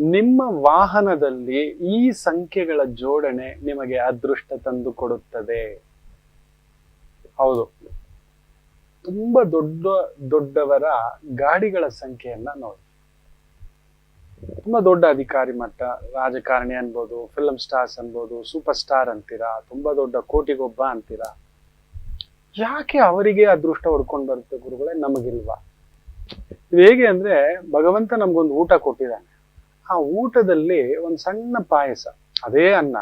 ನಿಮ್ಮ ವಾಹನದಲ್ಲಿ ಈ ಸಂಖ್ಯೆಗಳ ಜೋಡಣೆ ನಿಮಗೆ ಅದೃಷ್ಟ ತಂದು ಕೊಡುತ್ತದೆ. ಹೌದು. ತುಂಬಾ ದೊಡ್ಡ, ದೊಡ್ಡವರ ಗಾಡಿಗಳ ಸಂಖ್ಯೆಯನ್ನ ನೋಡಿ. ತುಂಬಾ ದೊಡ್ಡ ಅಧಿಕಾರಿ ಮಟ್ಟ, ರಾಜಕಾರಣಿ ಅನ್ಬೋದು ಫಿಲಂ ಸ್ಟಾರ್ಸ್ ಅನ್ಬೋದು ಸೂಪರ್ ಸ್ಟಾರ್ ಅಂತೀರಾ, ತುಂಬಾ ದೊಡ್ಡ ಕೋಟಿಗೊಬ್ಬ ಅಂತೀರಾ. ಯಾಕೆ ಅವರಿಗೆ ಅದೃಷ್ಟ ಹೊಡ್ಕೊಂಡು ಬರುತ್ತೆ ಗುರುಗಳೇ? ನಮಗಿಲ್ವಾ? ಇದು ಹೇಗೆ ಅಂದ್ರೆ ಭಗವಂತ ನಮ್ಗೊಂದು ಊಟ ಕೊಟ್ಟಿದ್ದಾನೆ. ಆ ಊಟದಲ್ಲಿ ಒಂದು ಸಣ್ಣ ಪಾಯಸ, ಅದೇ ಅನ್ನ.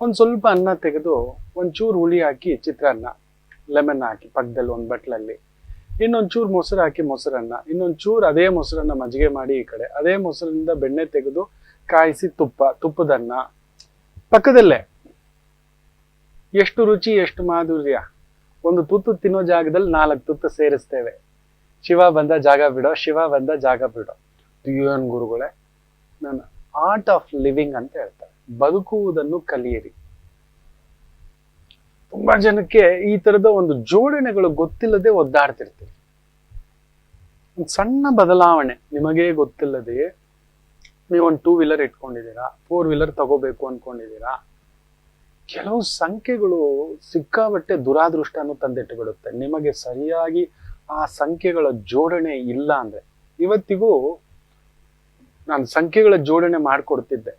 ಒಂದು ಸ್ವಲ್ಪ ಅನ್ನ ತೆಗೆದು ಒಂಚೂರು ಹುಳಿ ಹಾಕಿ, ಚಿತ್ರಾನ್ನ ಲೆಮನ್ ಹಾಕಿ, ಪಕ್ಕದಲ್ಲಿ ಒಂದು ಬಟ್ಲಲ್ಲಿ. ಇನ್ನೊಂದು ಚೂರು ಮೊಸರು ಹಾಕಿ, ಮೊಸರನ್ನ. ಇನ್ನೊಂದು ಚೂರು ಅದೇ ಮೊಸರನ್ನ ಮಜ್ಜಿಗೆ ಮಾಡಿ ಈ ಕಡೆ. ಅದೇ ಮೊಸರಿಂದ ಬೆಣ್ಣೆ ತೆಗೆದು ಕಾಯಿಸಿ ತುಪ್ಪ, ತುಪ್ಪದನ್ನ. ಪಕ್ಕದಲ್ಲೇ, ಎಷ್ಟು ರುಚಿ, ಎಷ್ಟು ಮಾಧುರ್ಯ. ಒಂದು ತುತ್ತು ತಿನ್ನೋ ಜಾಗದಲ್ಲಿ ನಾಲ್ಕು ತುತ್ತು ಸೇರಿಸ್ತೇವೆ. ಶಿವ ಬಂದ ಜಾಗ ಬಿಡೋ, ಶಿವ ಬಂದ ಜಾಗ ಬಿಡೋ. ಏನು ಗುರುಗಳೇ ನಾನು ಆರ್ಟ್ ಆಫ್ ಲಿವಿಂಗ್ ಅಂತ ಹೇಳ್ತಾರೆ. ಬದುಕುವುದನ್ನು ಕಲಿಯಿರಿ. ತುಂಬಾ ಜನಕ್ಕೆ ಈ ತರದ ಒಂದು ಜೋಡಣೆಗಳು ಗೊತ್ತಿಲ್ಲದೆ ಒದ್ದಾಡ್ತಿರ್ತೀವಿ ಒಂದು ಸಣ್ಣ ಬದಲಾವಣೆ ನಿಮಗೇ ಗೊತ್ತಿಲ್ಲದೆ ನೀವು ಒಂದು ಟೂ ವೀಲರ್ ಇಟ್ಕೊಂಡಿದ್ದೀರಾ ಫೋರ್ ವೀಲರ್ ತಗೋಬೇಕು ಅನ್ಕೊಂಡಿದ್ದೀರಾ, ಕೆಲವು ಸಂಖ್ಯೆಗಳು ಸಿಕ್ಕಾಬಟ್ಟೆ ದುರಾದೃಷ್ಟನು ತಂದಿಟ್ಟುಬಿಡುತ್ತೆ. ನಿಮಗೆ ಸರಿಯಾಗಿ ಆ ಸಂಖ್ಯೆಗಳ ಜೋಡಣೆ ಇಲ್ಲ ಅಂದ್ರೆ. ಇವತ್ತಿಗೂ ನಾನು ಸಂಖ್ಯೆಗಳ ಜೋಡಣೆ ಮಾಡಿಕೊಡ್ತಿದ್ದೆ.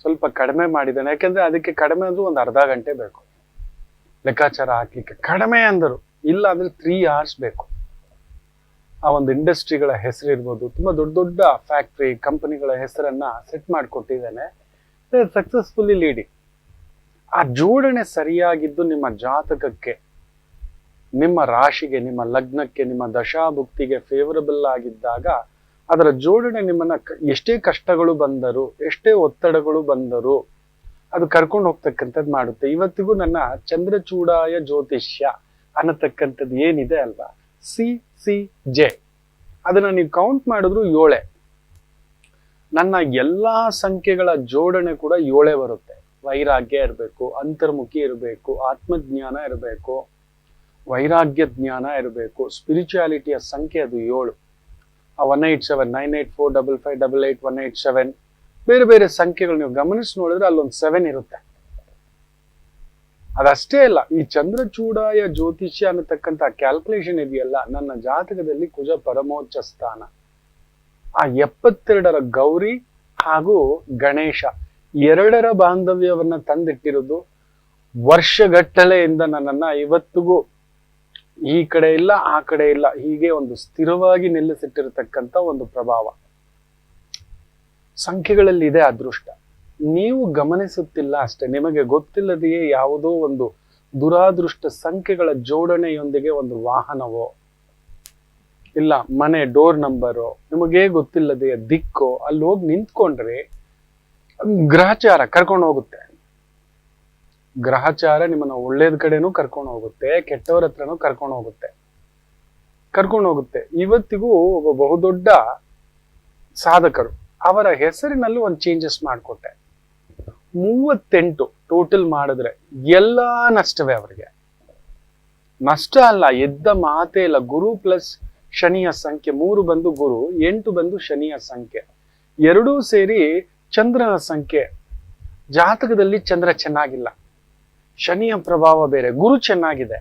ಸ್ವಲ್ಪ ಕಡಿಮೆ ಮಾಡಿದ್ದೇನೆ. ಯಾಕಂದ್ರೆ ಅದಕ್ಕೆ ಕಡಿಮೆ ಅಂದ್ರೂ ಒಂದು ಅರ್ಧ ಗಂಟೆ ಬೇಕು. ಲೆಕ್ಕಾಚಾರ ಹಾಕ್ಲಿಕ್ಕೆ. ಕಡಿಮೆ ಅಂದರು. ಇಲ್ಲ ಅಂದ್ರೆ ತ್ರೀ ಅವರ್ಸ್ ಬೇಕು. ಆ ಒಂದು ಇಂಡಸ್ಟ್ರಿಗಳ ಹೆಸರು ಇರ್ಬೋದು ತುಂಬಾ ದೊಡ್ಡ ದೊಡ್ಡ ಫ್ಯಾಕ್ಟ್ರಿ ಕಂಪನಿಗಳ ಹೆಸರನ್ನ ಸೆಟ್ ಮಾಡಿಕೊಟ್ಟಿದ್ದೇನೆ. ಸಕ್ಸಸ್ಫುಲ್ಲಿ ಲೀಡಿಂಗ್ ಆ ಜೋಡಣೆ ಸರಿಯಾಗಿದ್ದು ನಿಮ್ಮ ಜಾತಕಕ್ಕೆ, ನಿಮ್ಮ ರಾಶಿಗೆ, ನಿಮ್ಮ ಲಗ್ನಕ್ಕೆ, ನಿಮ್ಮ ದಶಾಭುಕ್ತಿಗೆ ಫೇವರಬಲ್ ಆಗಿದ್ದಾಗ ಅದರ ಜೋಡಣೆ ನಿಮ್ಮನ್ನ ಎಷ್ಟೇ ಕಷ್ಟಗಳು ಬಂದರು, ಎಷ್ಟೇ ಒತ್ತಡಗಳು ಬಂದರು ಅದು ಕರ್ಕೊಂಡು ಹೋಗ್ತಕ್ಕಂಥದ್ದು ಮಾಡುತ್ತೆ. ಇವತ್ತಿಗೂ ನನ್ನ ಚಂದ್ರಚೂಡಾಯ ಜ್ಯೋತಿಷ್ಯ ಅನ್ನತಕ್ಕಂಥದ್ದು ಏನಿದೆ ಅಲ್ವಾ? C C, J. ಅದನ್ನ ನೀವು ಕೌಂಟ್ ಮಾಡಿದ್ರು ಏಳೆ. ನನ್ನ ಎಲ್ಲಾ ಸಂಖ್ಯೆಗಳ ಜೋಡಣೆ ಕೂಡ ಏಳೆ ಬರುತ್ತೆ. ವೈರಾಗ್ಯ ಇರಬೇಕು, ಅಂತರ್ಮುಖಿ ಇರಬೇಕು, ಆತ್ಮಜ್ಞಾನ ಇರಬೇಕು, ವೈರಾಗ್ಯ ಜ್ಞಾನ ಇರಬೇಕು ಸ್ಪಿರಿಚುಯಾಲಿಟಿಯ ಸಂಖ್ಯೆ ಅದು ಏಳು. One eight seven nine eight four double five double eight one eight seven ಬೇರೆ ಬೇರೆ ಸಂಖ್ಯೆಗಳು ನೀವು ಗಮನಿಸಿ ನೋಡಿದ್ರೆ ಅಲ್ಲೊಂದು ಸೆವೆನ್ ಇರುತ್ತೆ. ಅದಷ್ಟೇ ಅಲ್ಲ, ಈ ಚಂದ್ರಚೂಡಾಯ ಜ್ಯೋತಿಷ್ಯ ಅನ್ನತಕ್ಕಂಥ ಕ್ಯಾಲ್ಕುಲೇಷನ್ ಇದೆಯಲ್ಲ, ನನ್ನ ಜಾತಕದಲ್ಲಿ ಕುಜ ಪರಮೋಚ್ಚ ಸ್ಥಾನ. ಆ ಎಪ್ಪತ್ತೆರಡರ ಗೌರಿ ಹಾಗೂ ಗಣೇಶ, ಎರಡರ ಬಾಂಧವ್ಯವನ್ನ ತಂದಿಟ್ಟಿರೋದು ವರ್ಷಗಟ್ಟಲೆಯಿಂದ ನನ್ನನ್ನ ಇವತ್ತಿಗೂ ಈ ಕಡೆ ಇಲ್ಲ, ಆ ಕಡೆ ಇಲ್ಲ. ಹೀಗೆ ಒಂದು ಸ್ಥಿರವಾಗಿ ನಿಲ್ಲಿಸಿಟ್ಟಿರತಕ್ಕಂಥ ಒಂದು ಪ್ರಭಾವ. ಸಂಖ್ಯೆಗಳಲ್ಲಿ ಇದೆ ಅದೃಷ್ಟ. ನೀವು ಗಮನಿಸುತ್ತಿಲ್ಲ ಅಷ್ಟೇ. ನಿಮಗೆ ಗೊತ್ತಿಲ್ಲದೆಯೇ ಯಾವುದೋ ಒಂದು ದುರಾದೃಷ್ಟ ಸಂಖ್ಯೆಗಳ ಜೋಡಣೆಯೊಂದಿಗೆ ಒಂದು ವಾಹನವೋ, ಇಲ್ಲ, ಮನೆ, ಡೋರ್ ನಂಬರು, ನಿಮಗೇ ಗೊತ್ತಿಲ್ಲದೆಯ ದಿಕ್ಕೋ ಅಲ್ಲಿ ಹೋಗಿ ನಿಂತ್ಕೊಂಡ್ರೆ ಗ್ರಹಚಾರ ಕರ್ಕೊಂಡು ಹೋಗುತ್ತೆ. ಗ್ರಹಚಾರ ನಿಮ್ಮನ್ನ ಒಳ್ಳೇದ್ ಕಡೆನೂ ಕರ್ಕೊಂಡು ಹೋಗುತ್ತೆ, ಕೆಟ್ಟವ್ರ ಹತ್ರನೂ ಕರ್ಕೊಂಡು ಹೋಗುತ್ತೆ. ಕರ್ಕೊಂಡು ಹೋಗುತ್ತೆ. ಇವತ್ತಿಗೂ ಒಬ್ಬ ಬಹುದೊಡ್ಡ ಸಾಧಕರು, ಅವರ ಹೆಸರಿನಲ್ಲಿ ಒಂದು ಚೇಂಜಸ್ ಮಾಡಿಕೊಟ್ಟೆ. ಮೂವತ್ತೆಂಟು ಟೋಟಲ್ ಮಾಡಿದ್ರೆ ಎಲ್ಲ ನಷ್ಟವೇ ಅವರಿಗೆ. ನಷ್ಟ ಅಲ್ಲ, ಎದ್ದ ಮಾತೇ ಇಲ್ಲ. ಗುರು ಪ್ಲಸ್ ಶನಿಯ ಸಂಖ್ಯೆ, ಮೂರು ಬಂದು ಗುರು, ಎಂಟು ಬಂದು ಶನಿಯ ಸಂಖ್ಯೆ. ಎರಡೂ ಸೇರಿ ಚಂದ್ರನ ಸಂಖ್ಯೆ ಜಾತಕದಲ್ಲಿ ಚಂದ್ರ ಚೆನ್ನಾಗಿಲ್ಲ. ಶನಿಯ ಪ್ರಭಾವ ಬೇರೆ, ಗುರು ಚೆನ್ನಾಗಿದೆ.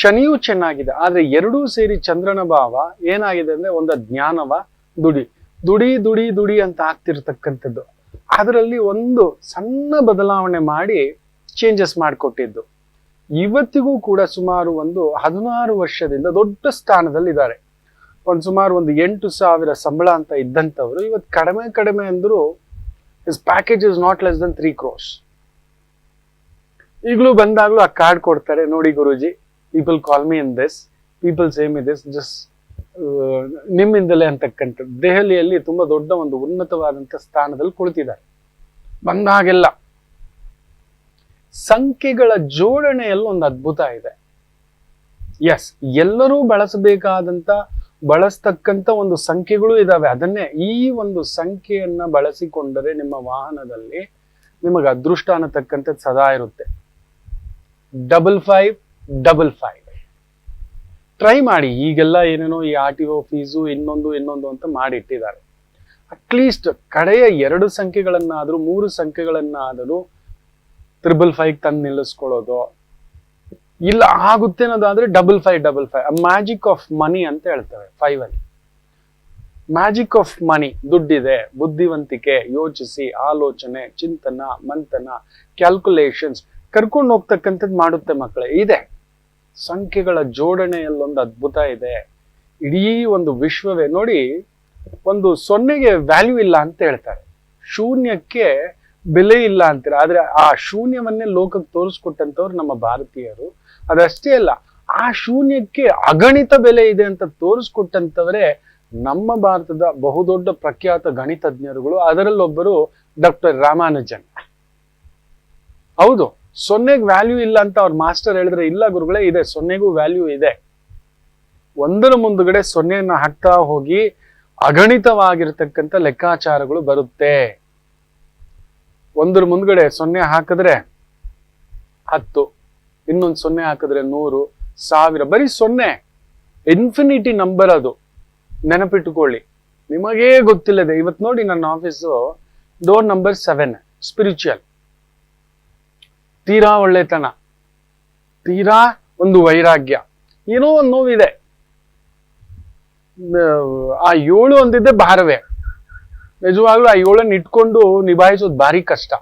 ಶನಿಯೂ ಚೆನ್ನಾಗಿದೆ, ಆದ್ರೆ ಎರಡೂ ಸೇರಿ ಚಂದ್ರನ ಭಾವ ಏನಾಗಿದೆ ಅಂದ್ರೆ ಒಂದು ಜ್ಞಾನವ ದುಡಿ. ದುಡಿ ದುಡಿ ದುಡಿ ಅಂತ ಆಗ್ತಿರ್ತಕ್ಕಂಥದ್ದು. ಅದರಲ್ಲಿ ಒಂದು ಸಣ್ಣ ಬದಲಾವಣೆ ಮಾಡಿ ಚೇಂಜಸ್ ಮಾಡಿಕೊಟ್ಟಿದ್ದು. ಇವತ್ತಿಗೂ ಕೂಡ ಸುಮಾರು ಒಂದು ಹದಿನಾರು ವರ್ಷದಿಂದ ದೊಡ್ಡ ಸ್ಥಾನದಲ್ಲಿದ್ದಾರೆ. ಒಂದು ಸುಮಾರು ಒಂದು ಎಂಟು ಸಾವಿರ ಸಂಬಳ ಅಂತ ಇದ್ದಂಥವ್ರು ಇವತ್ತು ಕಡಿಮೆ ಕಡಿಮೆ ಅಂದರೂ is package is not less than three crores ಈಗಲೂ ಬಂದಾಗ್ಲೂ ಆ ಕಾರ್ಡ್ ಕೊಡ್ತಾರೆ. ನೋಡಿ guruji people call me in this people same in this just ನಿಮ್ಮಿಂದಲೇ ಅಂತಕ್ಕಂಥದ್ದು. ದೆಹಲಿಯಲ್ಲಿ ತುಂಬಾ ದೊಡ್ಡ ಒಂದು ಉನ್ನತವಾದಂಥ ಸ್ಥಾನದಲ್ಲಿ ಕುಳಿತಿದ್ದಾರೆ. ಬಂದಾಗೆಲ್ಲ ಸಂಖ್ಯೆಗಳ ಜೋಡಣೆಯಲ್ಲಿ ಒಂದು ಅದ್ಭುತ ಇದೆ. ಎಸ್ ಎಲ್ಲರೂ ಬಳಸಬೇಕಾದಂತ ಬಳಸ್ತಕ್ಕಂತ ಒಂದು ಸಂಖ್ಯೆಗಳು ಇದಾವೆ. ಅದನ್ನೇ ಈ ಒಂದು ಸಂಖ್ಯೆಯನ್ನ ಬಳಸಿಕೊಂಡರೆ ನಿಮ್ಮ ವಾಹನದಲ್ಲಿ ನಿಮಗೆ ಅದೃಷ್ಟ ಅನ್ನತಕ್ಕಂಥದ್ದು ಸದಾ ಇರುತ್ತೆ. Double five double five try ಮಾಡಿ, ಈಗೆಲ್ಲ ಏನೇನೋ ಈ ಆರ್ ಟಿ ಒ ಫೀಸು ಇನ್ನೊಂದು ಇನ್ನೊಂದು ಅಂತ ಮಾಡಿಟ್ಟಿದ್ದಾರೆ ಅಟ್ಲೀಸ್ಟ್ ಕಡೆಯ ಎರಡು ಸಂಖ್ಯೆಗಳನ್ನಾದರೂ, ಮೂರು ಸಂಖ್ಯೆಗಳನ್ನಾದರೂ ತ್ರಿಬಲ್ ಫೈವ್ ತಂದು ನಿಲ್ಲಿಸ್ಕೊಳ್ಳೋದು. ಇಲ್ಲ, ಆಗುತ್ತೆ ಅನ್ನೋದಾದ್ರೆ double five double five magic of money ಅಂತ ಹೇಳ್ತವೆ ಫೈವ್ ಅಲ್ಲಿ. ಮ್ಯಾಜಿಕ್ ಆಫ್ ಮನಿ ದುಡ್ಡಿದೆ, ಬುದ್ಧಿವಂತಿಕೆ, ಯೋಚಿಸಿ, ಆಲೋಚನೆ, ಚಿಂತನ, ಮಂಥನ ಕ್ಯಾಲ್ಕುಲೇಷನ್ಸ್ ಕರ್ಕೊಂಡು ಹೋಗ್ತಕ್ಕಂಥದ್ದು ಮಾಡುತ್ತೆ ಮಕ್ಕಳೇ. ಇದೆ. ಸಂಖ್ಯೆಗಳ ಜೋಡಣೆಯಲ್ಲೊಂದು ಅದ್ಭುತ ಇದೆ. ಇಡೀ ಒಂದು ವಿಶ್ವವೇ ನೋಡಿ, ಒಂದು ಸೊನ್ನೆಗೆ ವ್ಯಾಲ್ಯೂ ಇಲ್ಲ ಅಂತ ಹೇಳ್ತಾರೆ. ಶೂನ್ಯಕ್ಕೆ ಬೆಲೆ ಇಲ್ಲ ಅಂತೀರ. ಆದ್ರೆ ಆ ಶೂನ್ಯವನ್ನೇ ಲೋಕಕ್ಕೆ ತೋರಿಸ್ಕೊಟ್ಟಂಥವ್ರು ನಮ್ಮ ಭಾರತೀಯರು. ಅದಷ್ಟೇ ಅಲ್ಲ, ಆ ಶೂನ್ಯಕ್ಕೆ ಅಗಣಿತ ಬೆಲೆ ಇದೆ ಅಂತ ತೋರಿಸ್ಕೊಟ್ಟಂಥವರೇ ನಮ್ಮ ಭಾರತದ ಬಹುದೊಡ್ಡ ಪ್ರಖ್ಯಾತ ಗಣಿತಜ್ಞರುಗಳು. ಅದರಲ್ಲೊಬ್ಬರು ಡಾಕ್ಟರ್ ರಾಮಾನುಜನ್. ಹೌದು. ಸೊನ್ನೆಗೆ ವ್ಯಾಲ್ಯೂ ಇಲ್ಲ ಅಂತ ಅವ್ರ ಮಾಸ್ಟರ್ ಹೇಳಿದ್ರೆ, ಇಲ್ಲ ಗುರುಗಳೇ, ಇದೆ, ಸೊನ್ನೆಗೂ ವ್ಯಾಲ್ಯೂ ಇದೆ. ಒಂದರ ಮುಂದುಗಡೆ ಸೊನ್ನೆಯನ್ನು ಹಾಕ್ತಾ ಹೋಗಿ ಅಗಣಿತವಾಗಿರ್ತಕ್ಕಂಥ ಲೆಕ್ಕಾಚಾರಗಳು ಬರುತ್ತೆ. ಒಂದರ ಮುಂದ್ಗಡೆ ಸೊನ್ನೆ ಹಾಕಿದ್ರೆ ಹತ್ತು, ಇನ್ನೊಂದು ಸೊನ್ನೆ ಹಾಕಿದ್ರೆ ನೂರು, ಸಾವಿರ, ಬರೀ ಸೊನ್ನೆ. ಇನ್ಫಿನಿಟಿ ನಂಬರ್ ಅದು. ನೆನಪಿಟ್ಟುಕೊಳ್ಳಿ. ನಿಮಗೇ ಗೊತ್ತಿಲ್ಲದೆ ಇವತ್ತು ನೋಡಿ ನನ್ನ office door number seven spiritual ತೀರಾ ಒಳ್ಳೆತನ, ತೀರಾ ಒಂದು ವೈರಾಗ್ಯ, ಏನೋ ಒಂದು ನೋವಿದೆ. ಆ ಏಳು ಒಂದಿದ್ದೆ ಭಾರವೇ. ನಿಜವಾಗ್ಲೂ ಆ ಏಳನ್ನು ಇಟ್ಕೊಂಡು ನಿಭಾಯಿಸೋದು ಭಾರಿ ಕಷ್ಟ.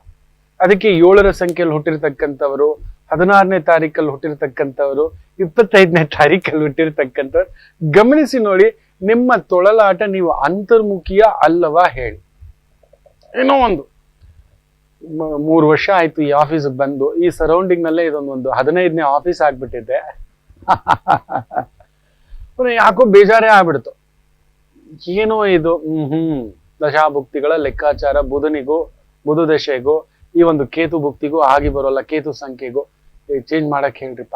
ಅದಕ್ಕೆ ಏಳರ ಸಂಖ್ಯೆಯಲ್ಲಿ ಹುಟ್ಟಿರ್ತಕ್ಕಂಥವರು, ಹದಿನಾರನೇ ತಾರೀಕಲ್ಲಿ ಹುಟ್ಟಿರ್ತಕ್ಕಂಥವ್ರು, ಇಪ್ಪತ್ತೈದನೇ ತಾರೀಕಲ್ಲಿ ಹುಟ್ಟಿರ್ತಕ್ಕಂಥವ್ರು, ಗಮನಿಸಿ ನೋಡಿ, ನಿಮ್ಮ ತೊಳಲಾಟ ನೀವು ಅಂತರ್ಮುಖಿಯ ಅಲ್ಲವಾ ಹೇಳಿ. ಏನೋ ಒಂದು. ಮೂರು ವರ್ಷ ಆಯ್ತು ಈ ಆಫೀಸ್ ಬಂದು. ಈ ಸರೌಂಡಿಂಗ್ ನಲ್ಲೇ ಇದೊಂದು ಒಂದು ಹದಿನೈದನೇ ಆಫೀಸ್ ಆಗ್ಬಿಟ್ಟಿದೆ. ಯಾಕೋ ಬೇಜಾರೇ ಆಗ್ಬಿಡ್ತು. ಏನೋ ಇದು, ಹ್ಮ್ ದಶಾಭುಕ್ತಿಗಳ ಲೆಕ್ಕಾಚಾರ, ಬುಧನಿಗೂ, ಬುಧ ದಶೆಗೂ, ಈ ಒಂದು ಕೇತು ಭುಕ್ತಿಗೂ ಆಗಿ ಬರೋಲ್ಲ, ಕೇತು ಸಂಖ್ಯೆಗೂ. ಚೇಂಜ್ ಮಾಡಕ್ ಹೇಳ್ರಿಪ್ಪ.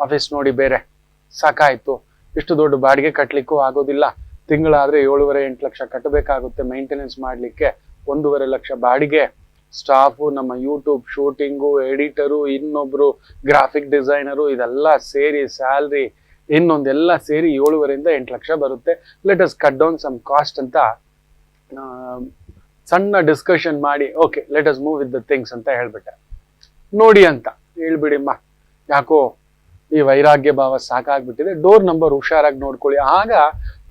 ಆಫೀಸ್ ನೋಡಿ ಬೇರೆ. ಸಾಕಾಯ್ತು. ಇಷ್ಟು ದೊಡ್ಡ ಬಾಡಿಗೆ ಕಟ್ಲಿಕ್ಕೂ ಆಗೋದಿಲ್ಲ. ತಿಂಗಳಾದ್ರೆ ಏಳುವರೆ ಎಂಟು ಲಕ್ಷ ಕಟ್ಟಬೇಕಾಗುತ್ತೆ ಮೈಂಟೆನೆನ್ಸ್ ಮಾಡ್ಲಿಕ್ಕೆ. ಒಂದೂವರೆ ಲಕ್ಷ ಬಾಡಿಗೆ. ಸ್ಟಾಫು, ನಮ್ಮ ಯೂಟ್ಯೂಬ್ ಶೂಟಿಂಗು ಎಡಿಟರು ಇನ್ನೊಬ್ರು ಗ್ರಾಫಿಕ್ ಡಿಸೈನರು ಇದೆಲ್ಲ ಸೇರಿ ಸ್ಯಾಲ್ರಿ ಇನ್ನೊಂದೆಲ್ಲ ಸೇರಿ ಏಳುವರೆಯಿಂದ ಎಂಟು ಲಕ್ಷ ಬರುತ್ತೆ. Let us cut down some cost ಅಂತ ಸಣ್ಣ ಡಿಸ್ಕಷನ್ ಮಾಡಿ okay let us move with the things ಅಂತ ಹೇಳ್ಬಿಟ್ಟೆ. ನೋಡಿ ಅಂತ ಹೇಳ್ಬಿಡಿಮ್ಮ. ಯಾಕೋ ಈ ವೈರಾಗ್ಯ ಭಾವ ಸಾಕಾಗ್ಬಿಟ್ಟಿದೆ. ಡೋರ್ ನಂಬರ್ ಹುಷಾರಾಗಿ ನೋಡ್ಕೊಳ್ಳಿ. ಆಗ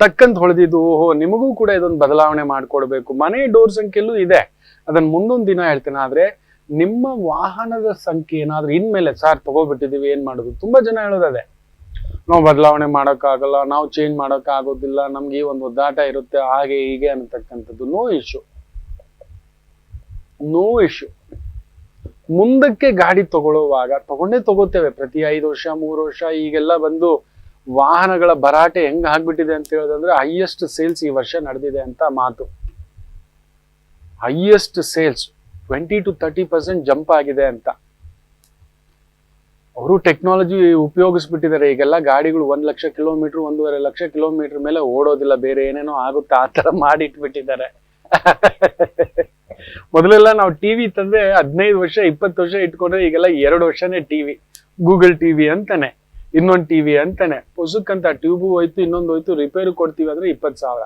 ತಕ್ಕಂತ ಹೊಳೆದಿದ್ದು, ಓಹೋ, ನಿಮಗೂ ಕೂಡ ಇದೊಂದು ಬದಲಾವಣೆ ಮಾಡ್ಕೊಡ್ಬೇಕು. ಮನೆ ಡೋರ್ ಸಂಖ್ಯೆಲ್ಲೂ ಇದೆ. ಅದನ್ನ ಮುಂದೊಂದು ದಿನ ಹೇಳ್ತೇನೆ, ಆದ್ರೆ ನಿಮ್ಮ ವಾಹನದ ಸಂಖ್ಯೆ ಏನಾದ್ರೂ ಇನ್ಮೇಲೆ ಸಾರ್ ತಗೋಬಿಟ್ಟಿದೀವಿ ಏನ್ ಮಾಡೋದು? ತುಂಬಾ ಜನ ಹೇಳೋದದೆ ನಾವು ಬದಲಾವಣೆ ಮಾಡೋಕ್ಕಾಗಲ್ಲ, ನಾವು ಚೇಂಜ್ ಮಾಡೋಕ್ಕಾಗೋದಿಲ್ಲ, ನಮ್ಗೆ ಈ ಒಂದು ಒದ್ದಾಟ ಇರುತ್ತೆ, ಹಾಗೆ ಹೀಗೆ ಅನ್ನತಕ್ಕಂಥದ್ದು ನೋ ಇಶ್ಯೂ ನೋ ಇಶ್ಯೂ ಮುಂದಕ್ಕೆ ಗಾಡಿ ತಗೊಳ್ಳುವಾಗ ತಗೊಂಡೇ ತಗೋತೇವೆ, ಪ್ರತಿ ಐದು ವರ್ಷ, ಮೂರು ವರ್ಷ, ಈಗೆಲ್ಲ ಬಂದು ವಾಹನಗಳ ಭರಾಟೆ ಹೆಂಗ್ ಆಗ್ಬಿಟ್ಟಿದೆ ಅಂತ ಹೇಳೋದಂದ್ರೆ ಹೈಯೆಸ್ಟ್ ಸೇಲ್ಸ್ ಈ ವರ್ಷ ನಡೆದಿದೆ ಅಂತ ಮಾತು. Highest sales twenty to thirty percent jump ಆಗಿದೆ ಅಂತ. ಅವರು ಟೆಕ್ನಾಲಜಿ ಉಪಯೋಗಿಸ್ಬಿಟ್ಟಿದ್ದಾರೆ. ಈಗೆಲ್ಲ ಗಾಡಿಗಳು ಒಂದ್ ಲಕ್ಷ ಕಿಲೋಮೀಟರ್ ಒಂದೂವರೆ ಲಕ್ಷ ಕಿಲೋಮೀಟರ್ ಮೇಲೆ ಓಡೋದಿಲ್ಲ. ಬೇರೆ ಏನೇನೋ ಆಗುತ್ತೆ ಆ ತರ ಮಾಡಿಟ್ಬಿಟ್ಟಿದ್ದಾರೆ. ಮೊದಲೆಲ್ಲ ನಾವು ಟಿವಿ ತಂದ್ರೆ ಹದಿನೈದು ವರ್ಷ, ಇಪ್ಪತ್ತು ವರ್ಷ ಇಟ್ಕೊಂಡ್ರೆ ಈಗೆಲ್ಲ ಎರಡು ವರ್ಷನೇ ಟಿವಿ ಗೂಗಲ್ ಟಿವಿ ಅಂತಾನೆ, ಇನ್ನೊಂದು ಟಿವಿ ಅಂತಾನೆ. ಹೊಸಕ್ಕಂತ ಟ್ಯೂಬು ಹೋಯ್ತು, ಇನ್ನೊಂದು ಹೋಯ್ತು ರಿಪೇರಿ ಕೊಡ್ತೀವಿ ಅಂದ್ರೆ ಇಪ್ಪತ್ತು ಸಾವಿರ.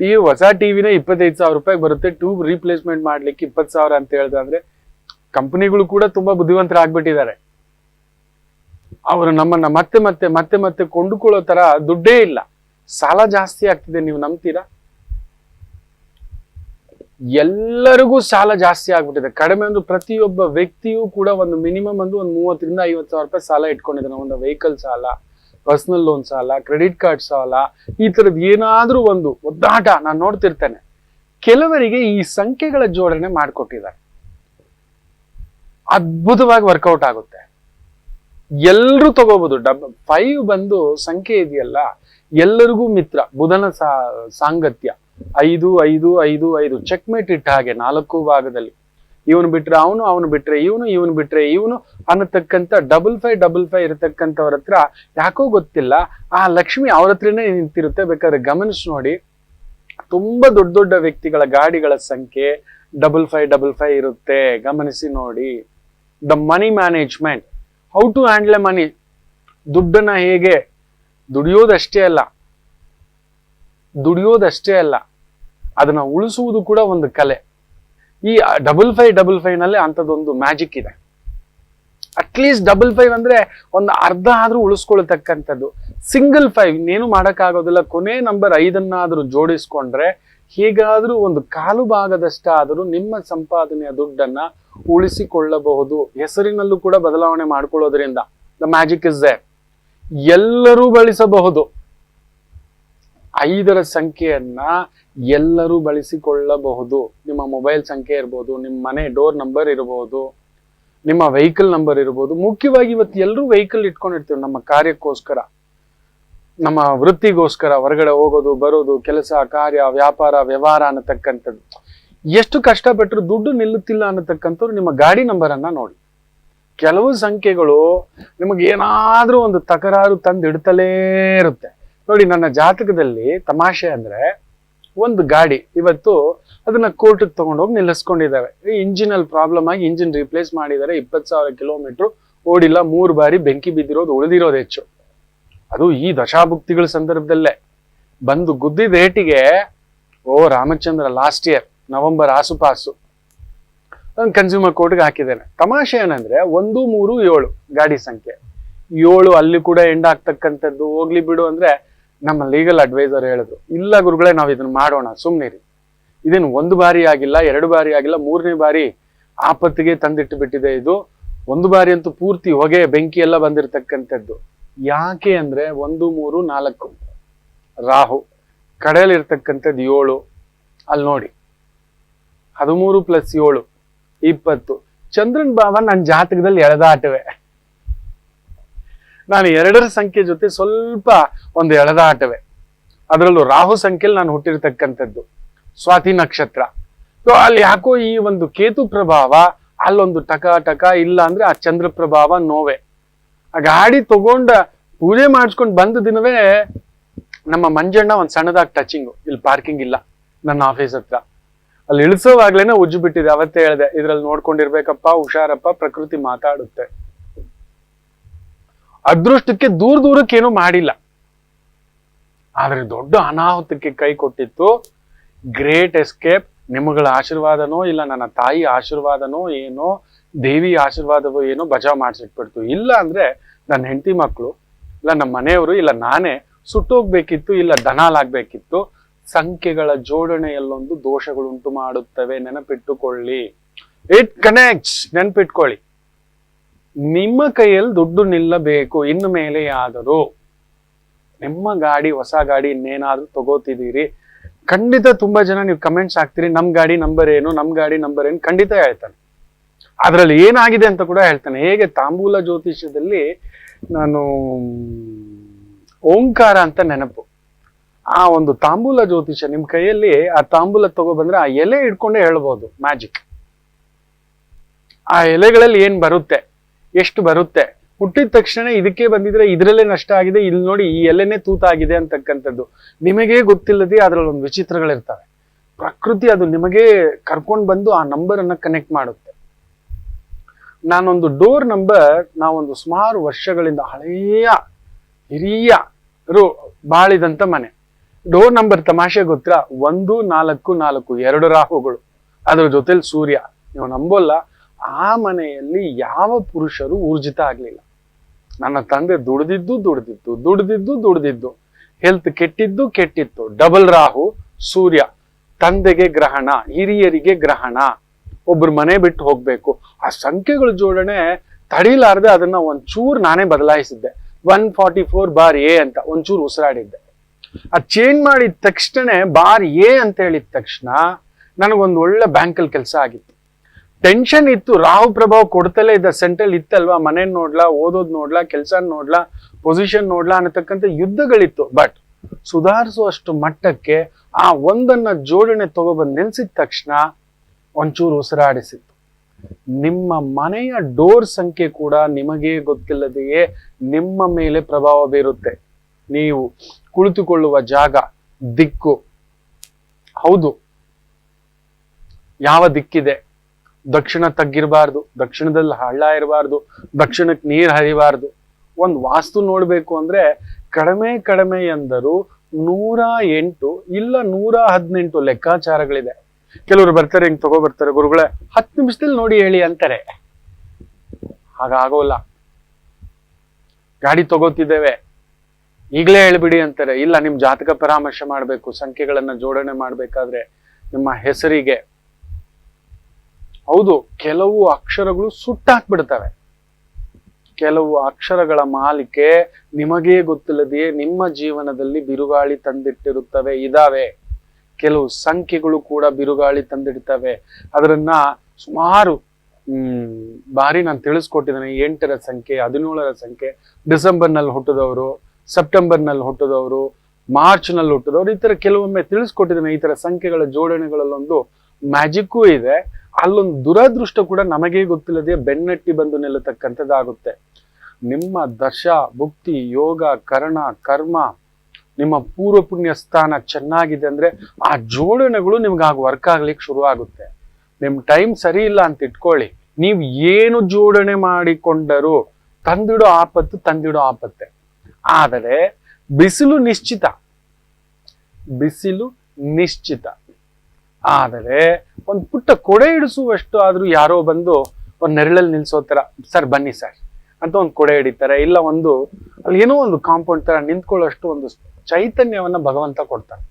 ಟಿವಿ ಹೊಸ ಟಿವಿನೇ ಇಪ್ಪತ್ತೈದು ಸಾವಿರ ರೂಪಾಯಿ ಬರುತ್ತೆ. ಟ್ಯೂಬ್ ರೀಪ್ಲೇಸ್ಮೆಂಟ್ ಮಾಡ್ಲಿಕ್ಕೆ ಇಪ್ಪತ್ತು ಸಾವಿರ ಅಂತ ಹೇಳ್ದಂದ್ರೆ ಕಂಪನಿಗಳು ಕೂಡ ತುಂಬಾ ಬುದ್ಧಿವಂತರಾಗ್ಬಿಟ್ಟಿದ್ದಾರೆ. ಅವರು ನಮ್ಮನ್ನ ಮತ್ತೆ ಮತ್ತೆ ಮತ್ತೆ ಮತ್ತೆ ಕೊಂಡುಕೊಳ್ಳೋ ತರ ದುಡ್ಡೇ ಇಲ್ಲ. ಸಾಲ ಜಾಸ್ತಿ ಆಗ್ತಿದೆ, ನೀವು ನಂಬ್ತೀರಾ? ಎಲ್ಲರಿಗೂ ಸಾಲ ಜಾಸ್ತಿ ಆಗ್ಬಿಟ್ಟಿದೆ. ಕಡಿಮೆ ಅಂದ್ರೆ ಪ್ರತಿಯೊಬ್ಬ ವ್ಯಕ್ತಿಯೂ ಕೂಡ ಒಂದು ಮಿನಿಮಮ್ ಅಂದ್ರೆ ಒಂದು ಮೂವತ್ತರಿಂದ ಐವತ್ತು ಸಾವಿರ ರೂಪಾಯಿ ಸಾಲ ಇಟ್ಕೊಂಡಿದ್ದಾನೆ. ಒಂದು ವೆಹಿಕಲ್ ಸಾಲ. ಪರ್ಸನಲ್ ಲೋನ್ ಸಾಲ ಕ್ರೆಡಿಟ್ ಕಾರ್ಡ್ ಸಾಲ ಈ ತರದ್ ಏನಾದರೂ ಒಂದು ಒದ್ದಾಟ ನಾನು ನೋಡ್ತಿರ್ತೇನೆ. ಕೆಲವರಿಗೆ ಈ ಸಂಖ್ಯೆಗಳ ಜೋಡಣೆ ಮಾಡಿಕೊಟ್ಟಿದ್ದಾರೆ. ಅದ್ಭುತವಾಗಿ ವರ್ಕೌಟ್ ಆಗುತ್ತೆ. ಎಲ್ಲರೂ ತಗೋಬಹುದು ಡಬ್ ಫೈವ್ ಬಂದು ಸಂಖ್ಯೆ ಇದೆಯಲ್ಲ, ಎಲ್ಲರಿಗೂ ಮಿತ್ರ, ಬುಧನ ಸಾಂಗತ್ಯ. ಐದು ಐದು ಐದು ಐದು ಚೆಕ್ಮೇಟ್ ಇಟ್ಟ ಹಾಗೆ ನಾಲ್ಕು ಭಾಗದಲ್ಲಿ. ಇವನು ಬಿಟ್ರೆ ಅವನು ಅವನು ಬಿಟ್ರೆ ಇವನು ಇವನು ಬಿಟ್ರೆ ಇವನು ಅನ್ನತಕ್ಕಂಥ ಡಬಲ್ ಫೈ ಡಬಲ್ ಫೈ ಇರತಕ್ಕಂಥವ್ರ ಹತ್ರ ಯಾಕೋ ಗೊತ್ತಿಲ್ಲ. ಆ ಲಕ್ಷ್ಮಿ ಅವ್ರ ಹತ್ರನೇ ನಿಂತಿರುತ್ತೆ. ಬೇಕಾದ್ರೆ ಗಮನಿಸಿ ನೋಡಿ. ತುಂಬಾ ದೊಡ್ಡ ದೊಡ್ಡ ವ್ಯಕ್ತಿಗಳ ಗಾಡಿಗಳ ಸಂಖ್ಯೆ ಡಬಲ್ ಫೈ ಡಬಲ್ ಫೈ ಇರುತ್ತೆ. ಗಮನಿಸಿ ನೋಡಿ. The money management how to handle money ದುಡ್ಡನ್ನ ಹೇಗೆ? ದುಡಿಯೋದಷ್ಟೇ ಅಲ್ಲ. ದುಡಿಯೋದಷ್ಟೇ ಅಲ್ಲ. ಅದನ್ನ ಉಳಿಸುವುದು ಕೂಡ ಒಂದು ಕಲೆ. ಈ ಡಬಲ್ ಫೈವ್ ಡಬಲ್ ಫೈವ್ನಲ್ಲಿ ಅಂಥದ್ದೊಂದು ಮ್ಯಾಜಿಕ್ ಇದೆ. ಅಟ್ಲೀಸ್ಟ್ ಡಬಲ್ ಫೈವ್ ಅಂದ್ರೆ ಒಂದು ಅರ್ಧ ಆದ್ರೂ ಉಳಿಸ್ಕೊಳ್ತಕ್ಕಂಥದ್ದು. ಸಿಂಗಲ್ ಫೈವ್ ಇನ್ನೇನು ಮಾಡೋಕ್ಕಾಗೋದಿಲ್ಲ. ಕೊನೆ ನಂಬರ್ ಐದನ್ನಾದ್ರೂ ಜೋಡಿಸ್ಕೊಂಡ್ರೆ ಹೇಗಾದರೂ ಒಂದು ಕಾಲು ಭಾಗದಷ್ಟಾದರೂ ನಿಮ್ಮ ಸಂಪಾದನೆಯ ದುಡ್ಡನ್ನ ಉಳಿಸಿಕೊಳ್ಳಬಹುದು. ಹೆಸರಿನಲ್ಲೂ ಕೂಡ ಬದಲಾವಣೆ ಮಾಡ್ಕೊಳ್ಳೋದ್ರಿಂದ ದ ಮ್ಯಾಜಿಕ್ ಇಸ್ ದೇ ಎಲ್ಲರೂ ಬಳಸಬಹುದು. ಐದರ ಸಂಖ್ಯೆಯನ್ನ ಎಲ್ಲರೂ ಬಳಸಿಕೊಳ್ಳಬಹುದು. ನಿಮ್ಮ ಮೊಬೈಲ್ ಸಂಖ್ಯೆ ಇರ್ಬೋದು, ನಿಮ್ಮ ಮನೆ ಡೋರ್ ನಂಬರ್ ಇರಬಹುದು ನಿಮ್ಮ ವೆಹಿಕಲ್ ನಂಬರ್ ಇರ್ಬೋದು. ಮುಖ್ಯವಾಗಿ ಇವತ್ತು ಎಲ್ಲರೂ ವೆಹಿಕಲ್ ಇಟ್ಕೊಂಡಿರ್ತೀವಿ ನಮ್ಮ ಕಾರ್ಯಕ್ಕೋಸ್ಕರ. ನಮ್ಮ ವೃತ್ತಿಗೋಸ್ಕರ ಹೊರಗಡೆ ಹೋಗೋದು, ಬರೋದು, ಕೆಲಸ, ಕಾರ್ಯ, ವ್ಯಾಪಾರ, ವ್ಯವಹಾರ ಅನ್ನತಕ್ಕಂಥದ್ದು. ಎಷ್ಟು ಕಷ್ಟಪಟ್ಟರು ದುಡ್ಡು ನಿಲ್ಲುತ್ತಿಲ್ಲ ಅನ್ನತಕ್ಕಂಥವ್ರು ನಿಮ್ಮ ಗಾಡಿ ನಂಬರ್ ಅನ್ನ ನೋಡಿ. ಕೆಲವು ಸಂಖ್ಯೆಗಳು ನಿಮಗೆ ಏನಾದರೂ ಒಂದು ತಕರಾರು ತಂದು ಇಡ್ತಲೇ ಇರುತ್ತೆ. ನೋಡಿ, ನನ್ನ ಜಾತಕದಲ್ಲಿ ತಮಾಷೆ ಅಂದ್ರೆ ಒಂದು ಗಾಡಿ ಇವತ್ತು ಅದನ್ನ ಕೋರ್ಟ್ಗೆ ತಗೊಂಡೋಗಿ ನಿಲ್ಲಿಸ್ಕೊಂಡಿದ್ದಾರೆ ಇಂಜಿನ್ ಅಲ್ಲಿ ಪ್ರಾಬ್ಲಮ್ ಆಗಿ ಇಂಜಿನ್ ರಿಪ್ಲೇಸ್ ಮಾಡಿದ್ದಾರೆ, ಇಪ್ಪತ್ತು ಸಾವಿರ ಕಿಲೋಮೀಟರ್ ಓಡಿಲ್ಲ, ಮೂರು ಬಾರಿ ಬೆಂಕಿ ಬಿದ್ದಿರೋದು, ಉಳಿದಿರೋದು ಹೆಚ್ಚು. ಅದು ಈ ದಶಾಭುಕ್ತಿಗಳ ಸಂದರ್ಭದಲ್ಲೇ. ಬಂದು ಗುದ್ದಿದ ರೇಟಿಗೆ ಓ ರಾಮಚಂದ್ರ ಲಾಸ್ಟ್ ಇಯರ್ ನವೆಂಬರ್ ಆಸುಪಾಸು ಕನ್ಸ್ಯೂಮರ್ ಕೋರ್ಟ್ಗೆ ಹಾಕಿದ್ದೇನೆ. ತಮಾಷೆ ಏನಂದ್ರೆ, ಒಂದು, ಮೂರು, ಏಳು ಗಾಡಿ ಸಂಖ್ಯೆ. ಏಳು ಅಲ್ಲಿ ಕೂಡ ಎಂಡ್ ಆಗ್ತಕ್ಕಂಥದ್ದು, ಹೋಗ್ಲಿ ಬಿಡು ಅಂದ್ರೆ ನಮ್ಮ ಲೀಗಲ್ ಅಡ್ವೈಸರ್ ಹೇಳಿದ್ರು, ಇಲ್ಲ ಗುರುಗಳೇ, ನಾವು ಇದನ್ನ ಮಾಡೋಣ ಸುಮ್ಮನಿರಿ ಇದೇನು ಒಂದು ಬಾರಿ ಆಗಿಲ್ಲ, ಎರಡು ಬಾರಿ ಆಗಿಲ್ಲ, ಮೂರನೇ ಬಾರಿ ಆಪತ್ತಿಗೆ ತಂದಿಟ್ಟು ಬಿಟ್ಟಿದೆ ಇದು. ಒಂದು ಬಾರಿ ಅಂತೂ ಪೂರ್ತಿ ಹೊಗೆ, ಬೆಂಕಿ ಎಲ್ಲ ಬಂದಿರತಕ್ಕಂಥದ್ದು. ಯಾಕೆ ಅಂದ್ರೆ ಒಂದು, ಮೂರು, ನಾಲ್ಕು, ರಾಹು ಕಡೆಯಲ್ಲಿ ಇರ್ತಕ್ಕಂಥದ್ದು ಏಳು, ಅಲ್ಲಿ ನೋಡಿ. ಹದಿಮೂರು ಪ್ಲಸ್ ಏಳು, ಇಪ್ಪತ್ತು. ಚಂದ್ರನ್ ಭಾವ ನನ್ನ ಜಾತಕದಲ್ಲಿ ಎಳೆದಾಟವೆ. ನಾನು ಎರಡರ ಸಂಖ್ಯೆ ಜೊತೆ ಸ್ವಲ್ಪ ಒಂದು ಎಳೆದಾಟವೇ ಅದರಲ್ಲೂ ರಾಹು ಸಂಖ್ಯೆಯಲ್ಲಿ ನಾನು ಹುಟ್ಟಿರ್ತಕ್ಕಂಥದ್ದು. ಸ್ವಾತಿ ನಕ್ಷತ್ರ. ಸೊ ಅಲ್ಲಿ ಯಾಕೋ ಈ ಒಂದು ಕೇತು ಪ್ರಭಾವ, ಅಲ್ಲೊಂದು ಟಕ ಟಕ ಇಲ್ಲ ಅಂದ್ರೆ ಆ ಚಂದ್ರ ಪ್ರಭಾವ ನೋವೆ. ಆ ಗಾಡಿ ತಗೊಂಡ ಪೂಜೆ ಮಾಡಿಸ್ಕೊಂಡು ಬಂದ ದಿನವೇ ನಮ್ಮ ಮಂಜಣ್ಣ ಒಂದ್ ಸಣ್ಣದಾಗಿ ಟಚಿಂಗು ಇಲ್ಲಿ ಪಾರ್ಕಿಂಗ್ ಇಲ್ಲ ನನ್ನ ಆಫೀಸ್ ಹತ್ರ. ಅಲ್ಲಿ ಇಳಿಸೋವಾಗ್ಲೇನೆ ಉಜ್ಜು ಬಿಟ್ಟಿದೆ. ಅವತ್ತೇ ಹೇಳಿದೆ, ಇದ್ರಲ್ಲಿ ನೋಡ್ಕೊಂಡಿರ್ಬೇಕಪ್ಪ, ಹುಷಾರಪ್ಪ, ಪ್ರಕೃತಿ ಮಾತಾಡುತ್ತೆ. ಅದೃಷ್ಟಕ್ಕೆ ದೂರ ದೂರಕ್ಕೆ ಏನೂ ಮಾಡಿಲ್ಲ. ಆದ್ರೆ ದೊಡ್ಡ ಅನಾಹುತಕ್ಕೆ ಕೈ ಕೊಟ್ಟಿತ್ತು. ಗ್ರೇಟ್ ಎಸ್ಕೇಪ್ ನಿಮ್ಮಗಳ ಆಶೀರ್ವಾದನೋ ಇಲ್ಲ, ನನ್ನ ತಾಯಿ ಆಶೀರ್ವಾದನೋ ಏನೋ, ದೇವಿ ಆಶೀರ್ವಾದವೋ ಏನೋ ಬಜಾವ್ ಮಾಡಿಸಿಟ್ಬಿಡ್ತು. ಇಲ್ಲ ಅಂದ್ರೆ ನನ್ನ ಹೆಂಡತಿ ಮಕ್ಕಳು ಇಲ್ಲ ನಮ್ಮ ಮನೆಯವರು, ಇಲ್ಲ ನಾನೇ ಸುಟ್ಟೋಗ್ಬೇಕಿತ್ತು, ಇಲ್ಲ ದನಾಲಾಗ್ಬೇಕಿತ್ತು ಸಂಖ್ಯೆಗಳ ಜೋಡಣೆಯಲ್ಲೊಂದು ದೋಷಗಳುಂಟು ಮಾಡುತ್ತವೆ. ನೆನಪಿಟ್ಟುಕೊಳ್ಳಿ. ಇಟ್ ಕನೆಕ್ಟ್ಸ್ ನೆನಪಿಟ್ಕೊಳ್ಳಿ. ನಿಮ್ಮ ಕೈಯಲ್ಲಿ ದುಡ್ಡು ನಿಲ್ಲಬೇಕು, ಇನ್ನು ಮೇಲೆ ಆದರೂ ನಿಮ್ಮ ಗಾಡಿ, ಹೊಸ ಗಾಡಿ ಇನ್ನೇನಾದ್ರೂ ತಗೋತಿದ್ದೀರಿ? ಖಂಡಿತ ತುಂಬಾ ಜನ ನೀವು ಕಮೆಂಟ್ಸ್ ಹಾಕ್ತೀರಿ, ನಮ್ ಗಾಡಿ ನಂಬರ್ ಏನು, ನಮ್ ಗಾಡಿ ನಂಬರ್ ಏನು? ಖಂಡಿತ ಹೇಳ್ತಾನೆ ಅದ್ರಲ್ಲಿ ಏನಾಗಿದೆ ಅಂತ ಕೂಡ ಹೇಳ್ತಾನೆ. ಹೇಗೆ ತಾಂಬೂಲ ಜ್ಯೋತಿಷ್ಯದಲ್ಲಿ ನಾನು ಓಂಕಾರ ಅಂತ ನೆನಪು. ಆ ಒಂದು ತಾಂಬೂಲ ಜ್ಯೋತಿಷ್ಯ ನಿಮ್ ಕೈಯಲ್ಲಿ ಆ ತಾಂಬೂಲ ತಗೊಬಂದ್ರೆ ಆ ಎಲೆ ಇಟ್ಕೊಂಡೇ ಹೇಳ್ಬೋದು ಮ್ಯಾಜಿಕ್ ಆ ಎಲೆಗಳಲ್ಲಿ ಏನ್ ಬರುತ್ತೆ? ಎಷ್ಟು ಬರುತ್ತೆ? ಹುಟ್ಟಿದ ತಕ್ಷಣ ಇದಕ್ಕೆ ಬಂದಿದ್ರೆ ಇದರಲ್ಲೇ ನಷ್ಟ ಆಗಿದೆ, ಇಲ್ಲಿ ನೋಡಿ ಈ ಎಲೆನೇ ತೂತಾಗಿದೆ ಅಂತಕ್ಕಂಥದ್ದು. ನಿಮಗೆ ಗೊತ್ತಿಲ್ಲದೆ ಅದರಲ್ಲಿ ಒಂದು ವಿಚಿತ್ರಗಳಿರ್ತವೆ. ಪ್ರಕೃತಿ ಅದು ನಿಮಗೆ ಕರ್ಕೊಂಡು ಬಂದು ಆ ನಂಬರ್ ಅನ್ನ ಕನೆಕ್ಟ್ ಮಾಡುತ್ತೆ. ನಾನೊಂದು ಡೋರ್ ನಂಬರ್ ನಾವೊಂದು ಸುಮಾರು ವರ್ಷಗಳಿಂದ ಹಳೆಯ ಹಿರಿಯರು ಬಾಳಿದಂತ ಮನೆ. ಡೋರ್ ನಂಬರ್ ತಮಾಷೆ ಗೊತ್ತಾ? ಒಂದು, ನಾಲ್ಕು ನಾಲ್ಕು, ಎರಡು ರಾಹುಗಳು. ಅದ್ರ ಜೊತೆಲಿ ಸೂರ್ಯ. ನೀವು ನಂಬೋಲ್ಲ ಆ ಮನೆಯಲ್ಲಿ ಯಾವ ಪುರುಷರು ಊರ್ಜಿತ ಆಗ್ಲಿಲ್ಲ. ನನ್ನ ತಂದೆ ದುಡ್ದಿದ್ದು ದುಡ್ದಿದ್ದು ದುಡ್ದಿದ್ದು ದುಡ್ದಿದ್ದು ಹೆಲ್ತ್ ಕೆಟ್ಟಿದ್ದು ಕೆಟ್ಟಿತ್ತು. ಡಬಲ್ ರಾಹು, ಸೂರ್ಯ, ತಂದೆಗೆ ಗ್ರಹಣ, ಹಿರಿಯರಿಗೆ ಗ್ರಹಣ, ಒಬ್ರು ಮನೆ ಬಿಟ್ಟು ಹೋಗ್ಬೇಕು. ಆ ಸಂಖ್ಯೆಗಳ ಜೋಡಣೆ ತಡಿಲಾರ್ದೆ ಅದನ್ನ ಒಂಚೂರು ನಾನೇ ಬದಲಾಯಿಸಿದ್ದೆ. One forty four bar A ಅಂತ ಒಂಚೂರು ಉಸಿರಾಡಿದ್ದೆ. ಆ ಚೇಂಜ್ ಮಾಡಿದ ತಕ್ಷಣ ಬಾರ್ ಎ ಅಂತ ಹೇಳಿದ ತಕ್ಷಣ ನನಗೊಂದು ಒಳ್ಳೆ ಬ್ಯಾಂಕಲ್ಲಿ ಕೆಲಸ ಆಗಿತ್ತು. ಟೆನ್ಷನ್ ಇತ್ತು, ರಾಹು ಪ್ರಭಾವ ಕೊಡ್ತಲೇ ಇದ್ದ ಸೆಂಟ್ರಲ್ ಇತ್ತಲ್ವಾ? ಮನೆ ನೋಡ್ಲಾ, ಓದೋದ್ ನೋಡ್ಲಾ ಕೆಲಸ ನೋಡ್ಲಾ ಪೊಸಿಷನ್ ನೋಡ್ಲಾ ಅನ್ನತಕ್ಕಂಥ ಯುದ್ಧಗಳಿತ್ತು. ಬಟ್ ಸುಧಾರಿಸುವಷ್ಟು ಮಟ್ಟಕ್ಕೆ ಆ ಒಂದನ್ನ ಜೋಡಣೆ ತಗೊಬಂದು ನಿಲ್ಸಿದ ತಕ್ಷಣ ಒಂಚೂರು ಉಸಿರಾಡಿಸಿತ್ತು. ನಿಮ್ಮ ಮನೆಯ ಡೋರ್ ಸಂಖ್ಯೆ ಕೂಡ ನಿಮಗೆ ಗೊತ್ತಿಲ್ಲದೆಯೇ ನಿಮ್ಮ ಮೇಲೆ ಪ್ರಭಾವ ಬೀರುತ್ತೆ. ನೀವು ಕುಳಿತುಕೊಳ್ಳುವ ಜಾಗ, ದಿಕ್ಕು. ಹೌದು. ಯಾವ ದಿಕ್ಕಿದೆ? ದಕ್ಷಿಣ ತಗ್ಗಿರಬಾರ್ದು, ದಕ್ಷಿಣದಲ್ಲಿ ಹಳ್ಳ ಇರಬಾರ್ದು, ದಕ್ಷಿಣಕ್ಕೆ ನೀರು ಹರಿಬಾರ್ದು. ಒಂದು ವಾಸ್ತು ನೋಡಬೇಕು ಅಂದ್ರೆ ಕಡಿಮೆ ಕಡಿಮೆ ಎಂದರು ನೂರ ಎಂಟು ಇಲ್ಲ ನೂರ ಹದಿನೆಂಟು ಲೆಕ್ಕಾಚಾರಗಳಿದೆ. ಕೆಲವರು ಬರ್ತಾರೆ, ಹಿಂಗೆ ತಗೋ ಬರ್ತಾರೆ, ಗುರುಗಳೇ, ಹತ್ತು ನಿಮಿಷದಲ್ಲಿ ನೋಡಿ ಹೇಳಿ ಅಂತಾರೆ. ಹಾಗಾಗೋಲ್ಲ. ಗಾಡಿ ತಗೋತಿದ್ದೇವೆ. ಈಗಲೇ ಹೇಳ್ಬಿಡಿ ಅಂತಾರೆ, ಇಲ್ಲ ನಿಮ್ಮ ಜಾತಕ ಪರಾಮರ್ಶೆ ಮಾಡಬೇಕು, ಸಂಖ್ಯೆಗಳನ್ನು ಜೋಡಣೆ ಮಾಡಬೇಕಾದ್ರೆ ನಿಮ್ಮ ಹೆಸರಿಗೆ. ಹೌದು, ಕೆಲವು ಅಕ್ಷರಗಳು ಸುಟ್ಟಾಕ್ಬಿಡ್ತವೆ. ಕೆಲವು ಅಕ್ಷರಗಳ ಮಾಲಿಕೆ ನಿಮಗೇ ಗೊತ್ತಿಲ್ಲದೆಯೇ ನಿಮ್ಮ ಜೀವನದಲ್ಲಿ ಬಿರುಗಾಳಿ ತಂದಿಟ್ಟಿರುತ್ತವೆ, ಇದಾವೆ. ಕೆಲವು ಸಂಖ್ಯೆಗಳು ಕೂಡ ಬಿರುಗಾಳಿ ತಂದಿಡ್ತವೆ. ಅದರನ್ನ ಸುಮಾರು, ಹ್ಮ್, ಬಾರಿ ನಾನು ತಿಳಿಸ್ಕೊಟ್ಟಿದ್ದೇನೆ, ಎಂಟರ ಸಂಖ್ಯೆ, ಹದಿನೇಳರ ಸಂಖ್ಯೆ, ಡಿಸೆಂಬರ್ನಲ್ಲಿ ಹುಟ್ಟಿದವರು, ಸೆಪ್ಟೆಂಬರ್ನಲ್ಲಿ ಹುಟ್ಟಿದವರು, ಮಾರ್ಚ್ನಲ್ಲಿ ಹುಟ್ಟಿದವರು, ಈ ತರ ಕೆಲವೊಮ್ಮೆ ತಿಳಿಸ್ಕೊಟ್ಟಿದ್ದೇನೆ, ಈ ತರ ಸಂಖ್ಯೆಗಳ ಜೋಡಣೆಗಳಲ್ಲೊಂದು ಮ್ಯಾಜಿಕ್ಕೂ ಇದೆ. ಅಲ್ಲೊಂದು ದುರದೃಷ್ಟ ಕೂಡ ನಮಗೇ ಗೊತ್ತಿಲ್ಲದೆ ಬೆನ್ನಟ್ಟಿ ಬಂದು ನಿಲ್ಲತಕ್ಕಂಥದ್ದಾಗುತ್ತೆ. ನಿಮ್ಮ ದಶ, ಭುಕ್ತಿ, ಯೋಗ, ಕರ್ಣ, ಕರ್ಮ, ನಿಮ್ಮ ಪೂರ್ವ ಪುಣ್ಯ ಸ್ಥಾನ ಚೆನ್ನಾಗಿದೆ ಅಂದ್ರೆ ಆ ಜೋಡಣೆಗಳು ನಿಮ್ಗೆ ಆಗ ವರ್ಕ್ ಆಗ್ಲಿಕ್ಕೆ ಶುರು ಆಗುತ್ತೆ. ನಿಮ್ ಟೈಮ್ ಸರಿ ಇಲ್ಲ ಅಂತ ಇಟ್ಕೊಳ್ಳಿ. ನೀವು ಏನು ಜೋಡಣೆ ಮಾಡಿಕೊಂಡರೂ ತಂದಿಡೋ ಆಪತ್ತು ತಂದಿಡೋ ಆಪತ್ತೆ. ಆದರೆ, ಬಿಸಿಲು ನಿಶ್ಚಿತ. ಬಿಸಿಲು ನಿಶ್ಚಿತ. ಆದರೆ ಒಂದು ಪುಟ್ಟ ಕೊಡೆ ಹಿಡಿಸುವಷ್ಟು ಆದ್ರೂ ಯಾರೋ ಬಂದು ಒಂದ್ ನೆರಳಲ್ಲಿ ನಿಲ್ಸೋ ತರ, ಸರ್, ಬನ್ನಿ ಸರ್, ಅಂತ ಒಂದು ಕೊಡೆ ಹಿಡಿತಾರೆ. ಇಲ್ಲ ಒಂದು, ಅಲ್ಲಿ ಏನೋ ಒಂದು ಕಾಂಪೌಂಡ್ ತರ ನಿಂತ್ಕೊಳ್ಳೋಷ್ಟು ಒಂದು ಚೈತನ್ಯವನ್ನ ಭಗವಂತ ಕೊಡ್ತಾನೆ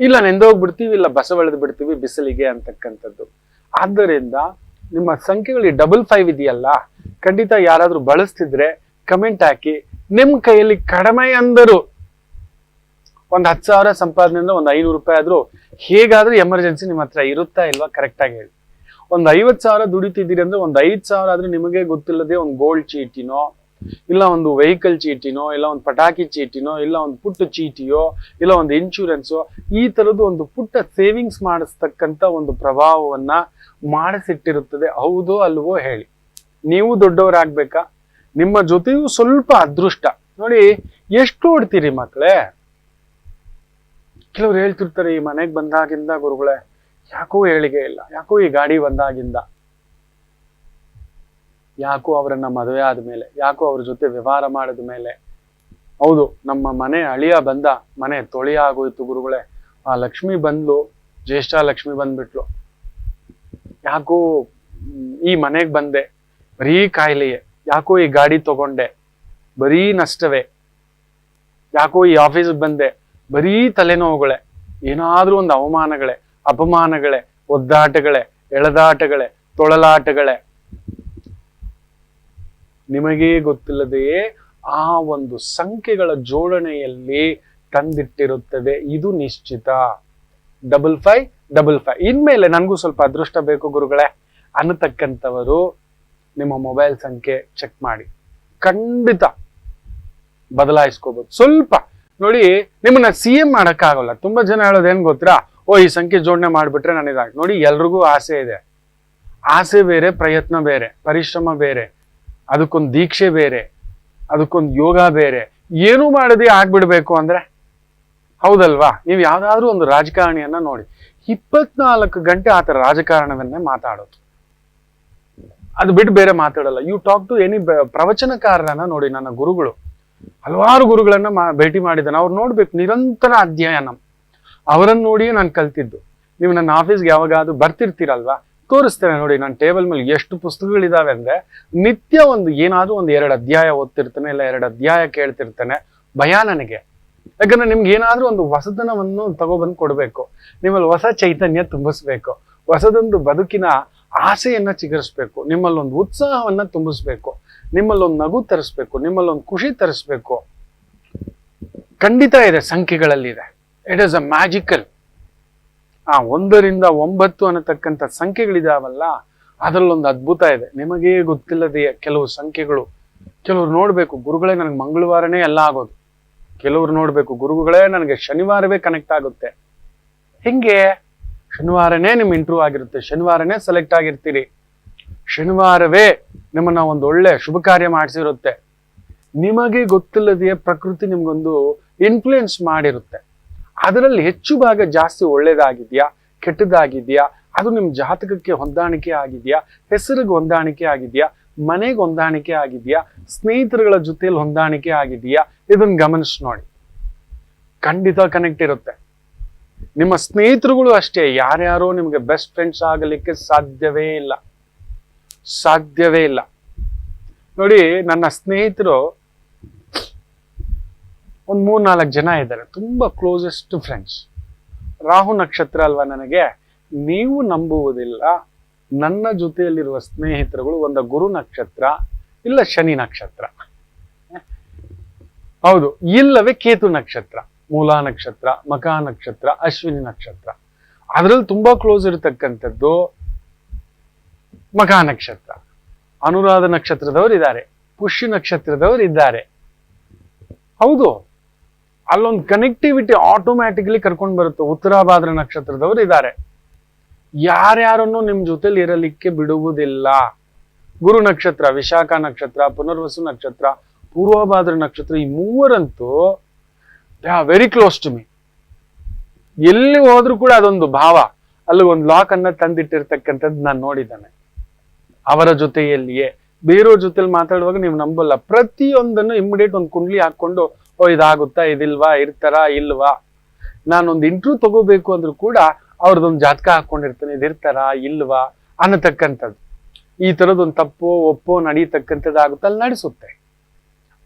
ಇಲ್ಲ, ನೆಂದೋಗ್ಬಿಡ್ತೀವಿ, ಇಲ್ಲ ಬಸವಳೆದು ಬಿಡ್ತೀವಿ ಬಿಸಿಲಿಗೆ ಅಂತಕ್ಕಂಥದ್ದು. ಆದ್ದರಿಂದ ನಿಮ್ಮ ಸಂಖ್ಯೆಗಳು ಡಬಲ್ ಫೈವ್ ಇದೆಯಲ್ಲ, ಖಂಡಿತ ಯಾರಾದ್ರೂ ಬಳಸ್ತಿದ್ರೆ ಕಮೆಂಟ್ ಹಾಕಿ, ನಿಮ್ ಕೈಯಲ್ಲಿ ಕಡಿಮೆ ಅಂದರು. ಒಂದ್ ಹತ್ತು ಸಾವಿರ ಸಂಪಾದನೆಯಿಂದ ಒಂದ್ ಐನೂರು ರೂಪಾಯಿ ಆದ್ರೂ ಹೇಗಾದ್ರೂ ಎಮರ್ಜೆನ್ಸಿ ನಿಮ್ಮ ಹತ್ರ ಇರುತ್ತಾ ಇಲ್ವಾ? ಕರೆಕ್ಟ್ ಆಗಿ ಹೇಳಿ. ಒಂದ್ ಐವತ್ ಸಾವಿರ ದುಡಿತಿದ್ದೀರಿ ಅಂದ್ರೆ ಒಂದ್ ಐದ್ ಸಾವಿರ ಆದ್ರೆ ನಿಮಗೆ ಗೊತ್ತಿಲ್ಲದೆ ಒಂದು ಗೋಲ್ಡ್ ಚೀಟಿನೋ, ಇಲ್ಲ ಒಂದು ವೆಹಿಕಲ್ ಚೀಟಿನೋ, ಇಲ್ಲ ಒಂದು ಪಟಾಕಿ ಚೀಟಿನೋ, ಇಲ್ಲ ಒಂದು ಪುಟ್ಟ ಚೀಟಿಯೋ, ಇಲ್ಲ ಒಂದು ಇನ್ಶೂರೆನ್ಸೋ ಈ ತರದ್ದು ಒಂದು ಪುಟ್ಟ ಸೇವಿಂಗ್ಸ್ ಮಾಡಿಸ್ತಕ್ಕಂತ ಒಂದು ಪ್ರಭಾವವನ್ನ ಮಾಡಿಸಿಟ್ಟಿರುತ್ತದೆ. ಹೌದೋ ಅಲ್ವೋ ಹೇಳಿ. ನೀವು ದೊಡ್ಡವರಾಗ್ಬೇಕಾ? ನಿಮ್ಮ ಜೊತೆಯೂ ಸ್ವಲ್ಪ ಅದೃಷ್ಟ. ನೋಡಿ, ಎಷ್ಟು ಓಡ್ತೀರಿ ಮಕ್ಕಳೇ? ಕೆಲವ್ರು ಹೇಳ್ತಿರ್ತಾರೆ, ಈ ಮನೆಗೆ ಬಂದಾಗಿಂದ ಗುರುಗಳೇ, ಯಾಕೋ ಹೇಳಿಗೆ ಇಲ್ಲ, ಯಾಕೋ ಈ ಗಾಡಿ ಬಂದಾಗಿಂದ. ಯಾಕೋ ಅವರನ್ನ ಮದುವೆ ಆದ್ಮೇಲೆ, ಯಾಕೋ ಅವ್ರ ಜೊತೆ ವ್ಯವಹಾರ ಮಾಡಿದ ಮೇಲೆ, ಹೌದು, ನಮ್ಮ ಮನೆ ಅಳಿಯ ಬಂದ, ಮನೆ ತೊಳಿ ಆಗೋಯ್ತು ಗುರುಗಳೇ. ಆ ಲಕ್ಷ್ಮಿ ಬಂದ್ಲು, ಜ್ಯೇಷ್ಠ ಲಕ್ಷ್ಮಿ ಬಂದ್ಬಿಟ್ಲು. ಯಾಕೋ, ಈ ಮನೆಗ್ ಬಂದೆ, ಬರೀ ಕಾಯಿಲೆಯೇ, ಯಾಕೋ ಈ ಗಾಡಿ ತಗೊಂಡೆ, ಬರೀ ನಷ್ಟವೇ. ಯಾಕೋ ಈ ಆಫೀಸ್ಗೆ ಬಂದೆ ಬರೀ ತಲೆನೋವುಗಳೇ, ಏನಾದ್ರೂ ಒಂದು ಅವಮಾನಗಳೇ, ಅಪಮಾನಗಳೇ, ಒದ್ದಾಟಗಳೇ, ಎಳೆದಾಟಗಳೇ, ತೊಳಲಾಟಗಳೇ. ನಿಮಗೇ ಗೊತ್ತಿಲ್ಲದೆಯೇ ಆ ಒಂದು ಸಂಖ್ಯೆಗಳ ಜೋಡಣೆಯಲ್ಲಿ ತಂದಿಟ್ಟಿರುತ್ತದೆ. ಇದು ನಿಶ್ಚಿತ. ಡಬಲ್ ಫೈವ್ ಡಬಲ್ ಫೈವ್ ಇನ್ಮೇಲೆ ನನಗೂ ಸ್ವಲ್ಪ ಅದೃಷ್ಟ ಬೇಕು ಗುರುಗಳೇ. ಅನ್ನತಕ್ಕಂಥವರು ನಿಮ್ಮ ಮೊಬೈಲ್ ಸಂಖ್ಯೆ ಚೆಕ್ ಮಾಡಿ. ಖಂಡಿತ ಬದಲಾಯಿಸ್ಕೋಬಹುದು ಸ್ವಲ್ಪ ನೋಡಿ, ನಿಮ್ಮನ್ನ ಸಿ ಎಂ ಮಾಡಕ್ಕಾಗಲ್ಲ. ತುಂಬಾ ಜನ ಹೇಳೋದು ಏನ್ ಗೊತ್ತಾ? ಓ, ಈ ಸಂಖ್ಯೆ ಜೋಡಣೆ ಮಾಡ್ಬಿಟ್ರೆ ನನಗೆ ನೋಡಿ, ಎಲ್ರಿಗೂ ಆಸೆ ಇದೆ. ಆಸೆ ಬೇರೆ, ಪ್ರಯತ್ನ ಬೇರೆ, ಪರಿಶ್ರಮ ಬೇರೆ, ಅದಕ್ಕೊಂದು ದೀಕ್ಷೆ ಬೇರೆ, ಅದಕ್ಕೊಂದು ಯೋಗ ಬೇರೆ. ಏನೂ ಮಾಡದೆ ಆಗ್ಬಿಡ್ಬೇಕು ಅಂದ್ರೆ? ಹೌದಲ್ವಾ? ನೀವು ಯಾವ್ದಾದ್ರೂ ಒಂದು ರಾಜಕಾರಣಿಯನ್ನ ನೋಡಿ. ಇಪ್ಪತ್ನಾಲ್ಕು ಗಂಟೆ ಆತ ರಾಜಕಾರಣವನ್ನೇ ಮಾತಾಡೋದು. ಅದು ಬಿಟ್ಟು ಬೇರೆ ಮಾತಾಡಲ್ಲ. ಯು ಟಾಕ್ ಟು ಎನಿ ಪ್ರವಚನಕಾರರನ್ನ ನೋಡಿ, ನನ್ನ ಗುರುಗಳು. ಹಲವಾರು ಗುರುಗಳನ್ನ ಮಾ ಭೇಟಿ ಮಾಡಿದ್ದಾನೆ. ಅವ್ರು ನೋಡ್ಬೇಕು, ನಿರಂತರ ಅಧ್ಯಯನ. ಅವರನ್ನ ನೋಡಿಯೇ ನಾನು ಕಲ್ತಿದ್ದು. ನೀವು ನನ್ನ ಆಫೀಸ್ಗೆ ಯಾವಾಗಾದ್ರೂ ಬರ್ತಿರ್ತೀರಲ್ವಾ? ತೋರಿಸ್ತೇನೆ ನೋಡಿ ನನ್ನ ಟೇಬಲ್ ಮೇಲೆ ಎಷ್ಟು ಪುಸ್ತಕಗಳಿದಾವೆ ಅಂದ್ರೆ ನಿತ್ಯ ಒಂದು ಏನಾದ್ರೂ ಒಂದು ಎರಡು ಅಧ್ಯಾಯ ಓದ್ತಿರ್ತಾನೆ, ಇಲ್ಲ ಎರಡು ಅಧ್ಯಾಯ ಕೇಳ್ತಿರ್ತಾನೆ. ಭಯ ನನಗೆ. ಯಾಕಂದ್ರೆ ನಿಮ್ಗೆ ಏನಾದ್ರೂ ಒಂದು ಹೊಸತನವನ್ನು ತಗೊಬಂದು ಕೊಡ್ಬೇಕು. ನಿಮ್ಮಲ್ಲಿ ಹೊಸ ಚೈತನ್ಯ ತುಂಬಿಸ್ಬೇಕು. ಹೊಸದೊಂದು ಬದುಕಿನ ಆಸೆಯನ್ನ ಚಿಗರಿಸ್ಬೇಕು, ನಿಮ್ಮಲ್ಲೊಂದು ಉತ್ಸಾಹವನ್ನ ತುಂಬಿಸ್ಬೇಕು, ನಿಮ್ಮಲ್ಲೊಂದು ನಗು ತರಿಸ್ಬೇಕು, ನಿಮ್ಮಲ್ಲೊಂದು ಖುಷಿ ತರಿಸ್ಬೇಕು. ಖಂಡಿತ ಇದೆ, ಸಂಖ್ಯೆಗಳಲ್ಲಿದೆ. ಇಟ್ ಇಸ್ ಅ ಮ್ಯಾಜಿಕಲ್ ಆ ಒಂದರಿಂದ ಒಂಬತ್ತು ಅನ್ನತಕ್ಕಂಥ ಸಂಖ್ಯೆಗಳಿದಾವಲ್ಲ, ಅದರಲ್ಲೊಂದು ಅದ್ಭುತ ಇದೆ. ನಿಮಗೇ ಗೊತ್ತಿಲ್ಲದೆ ಕೆಲವು ಸಂಖ್ಯೆಗಳು. ಕೆಲವ್ರು ನೋಡ್ಬೇಕು, ಗುರುಗಳೇ ನನಗೆ ಮಂಗಳವಾರನೇ ಎಲ್ಲ ಆಗೋದು. ಕೆಲವ್ರು ನೋಡ್ಬೇಕು, ಗುರುಗಳೇ ನನಗೆ ಶನಿವಾರವೇ ಕನೆಕ್ಟ್ ಆಗುತ್ತೆ. ಹೆಂಗೆ? ಶನಿವಾರನೇ ನಿಮ್ ಇಂಟ್ರೂವ್ ಆಗಿರುತ್ತೆ. ಶನಿವಾರನೇ ಸೆಲೆಕ್ಟ್ ಆಗಿರ್ತೀರಿ. ಶನಿವಾರವೇ ನಿಮ್ಮನ್ನ ಒಂದು ಒಳ್ಳೆ ಶುಭ ಕಾರ್ಯ ಮಾಡಿಸಿರುತ್ತೆ. ನಿಮಗೆ ಗೊತ್ತಿಲ್ಲದೆಯೇ ಪ್ರಕೃತಿ ನಿಮ್ಗೊಂದು ಇನ್ಫ್ಲುಯೆನ್ಸ್ ಮಾಡಿರುತ್ತೆ. ಅದರಲ್ಲಿ ಹೆಚ್ಚು ಭಾಗ ಜಾಸ್ತಿ ಒಳ್ಳೇದಾಗಿದೆಯಾ? ಕೆಟ್ಟದಾಗಿದ್ಯಾ? ಅದು ನಿಮ್ ಜಾತಕಕ್ಕೆ ಹೊಂದಾಣಿಕೆ ಆಗಿದ್ಯಾ? ಹೆಸರಿಗೆ ಹೊಂದಾಣಿಕೆ ಆಗಿದೆಯಾ? ಮನೆಗೆ ಹೊಂದಾಣಿಕೆ ಆಗಿದೆಯಾ? ಸ್ನೇಹಿತರುಗಳ ಜೊತೆಯಲ್ಲಿ ಹೊಂದಾಣಿಕೆ ಆಗಿದೆಯಾ? ಇದನ್ನ ಗಮನಿಸಿ ನೋಡಿ. ಖಂಡಿತ ಕನೆಕ್ಟ್ ಇರುತ್ತೆ. ನಿಮ್ಮ ಸ್ನೇಹಿತರುಗಳು ಅಷ್ಟೇ, ಯಾರ್ಯಾರೋ ನಿಮಗೆ ಬೆಸ್ಟ್ ಫ್ರೆಂಡ್ಸ್ ಆಗಲಿಕ್ಕೆ ಸಾಧ್ಯವೇ ಇಲ್ಲ. ಸಾಧ್ಯವೇ ಇಲ್ಲ. ನೋಡಿ, ನನ್ನ ಸ್ನೇಹಿತರು ಒಂದ್ ಮೂರ್ ನಾಲ್ಕು ಜನ ಇದ್ದಾರೆ, ತುಂಬಾ ಕ್ಲೋಸೆಸ್ಟ್ ಫ್ರೆಂಡ್ಸ್ ರಾಹು ನಕ್ಷತ್ರ ಅಲ್ವಾ ನನಗೆ? ನೀವು ನಂಬುವುದಿಲ್ಲ, ನನ್ನ ಜೊತೆಯಲ್ಲಿರುವ ಸ್ನೇಹಿತರುಗಳು ಒಂದು ಗುರು ನಕ್ಷತ್ರ, ಇಲ್ಲ ಶನಿ ನಕ್ಷತ್ರ. ಹೌದು, ಇಲ್ಲವೇ ಕೇತು ನಕ್ಷತ್ರ. ಮೂಲ ನಕ್ಷತ್ರ, ಮಕಾ ನಕ್ಷತ್ರ, ಅಶ್ವಿನಿ ನಕ್ಷತ್ರ. ಅದರಲ್ಲಿ ತುಂಬಾ ಕ್ಲೋಸ್ ಇರತಕ್ಕಂಥದ್ದು ಮಕಾ ನಕ್ಷತ್ರ. ಅನುರಾಧ ನಕ್ಷತ್ರದವರು ಇದ್ದಾರೆ, ಪುಷ್ಯ ನಕ್ಷತ್ರದವರು ಇದ್ದಾರೆ. ಹೌದು, ಅಲ್ಲೊಂದು ಕನೆಕ್ಟಿವಿಟಿ ಆಟೋಮ್ಯಾಟಿಕ್ಲಿ ಕರ್ಕೊಂಡು ಬರುತ್ತೆ. ಉತ್ತರಾಭಾದ್ರ ನಕ್ಷತ್ರದವರು ಇದ್ದಾರೆ. ಯಾರ್ಯಾರನ್ನು ನಿಮ್ ಜೊತೆಲಿ ಇರಲಿಕ್ಕೆ ಬಿಡುವುದಿಲ್ಲ. ಗುರು ನಕ್ಷತ್ರ, ವಿಶಾಖ ನಕ್ಷತ್ರ, ಪುನರ್ವಸು ನಕ್ಷತ್ರ, ಪೂರ್ವಭಾದ್ರ ನಕ್ಷತ್ರ ಈ ಮೂವರಂತೂ they are very close to me ಎಲ್ಲಿ ಹೋದ್ರೂ ಕೂಡ ಅದೊಂದು ಭಾವ. ಅಲ್ಲಿ ಒಂದು ಲಾಕ್ ಅನ್ನ ತಂದಿಟ್ಟಿರ್ತಕ್ಕಂಥದ್ದು ನಾನು ನೋಡಿದ್ದೇನೆ. ಅವರ ಜೊತೆಯಲ್ಲಿಯೇ. ಬೇರೆಯವ್ರ ಜೊತೆಲಿ ಮಾತಾಡುವಾಗ ನೀವು ನಂಬಲ್ಲ. ಪ್ರತಿಯೊಂದನ್ನು ಇಮ್ಮಿಡಿಯೇಟ್ ಒಂದು ಕುಂಡ್ಲಿ ಹಾಕೊಂಡು ಓ, ಇದಾಗುತ್ತಾ? ಇದಿಲ್ವಾ? ಇರ್ತಾರಾ? ಇಲ್ವಾ? ನಾನೊಂದು ಇಂಟರ್ವ್ಯೂ ತಗೋಬೇಕು ಅಂದ್ರೂ ಕೂಡ ಅವ್ರದ್ದೊಂದು ಜಾತಕ ಹಾಕೊಂಡಿರ್ತಾನೆ. ಇದಿರ್ತಾರಾ? ಇಲ್ವಾ? ಅನ್ನತಕ್ಕಂಥದ್ದು. ಈ ಥರದೊಂದು ತಪ್ಪೋ, ಒಪ್ಪೋ, ನಡೀತಕ್ಕಂಥದ್ದಾಗುತ್ತೆ? ಅಲ್ಲಿ ನಡೆಸುತ್ತೆ.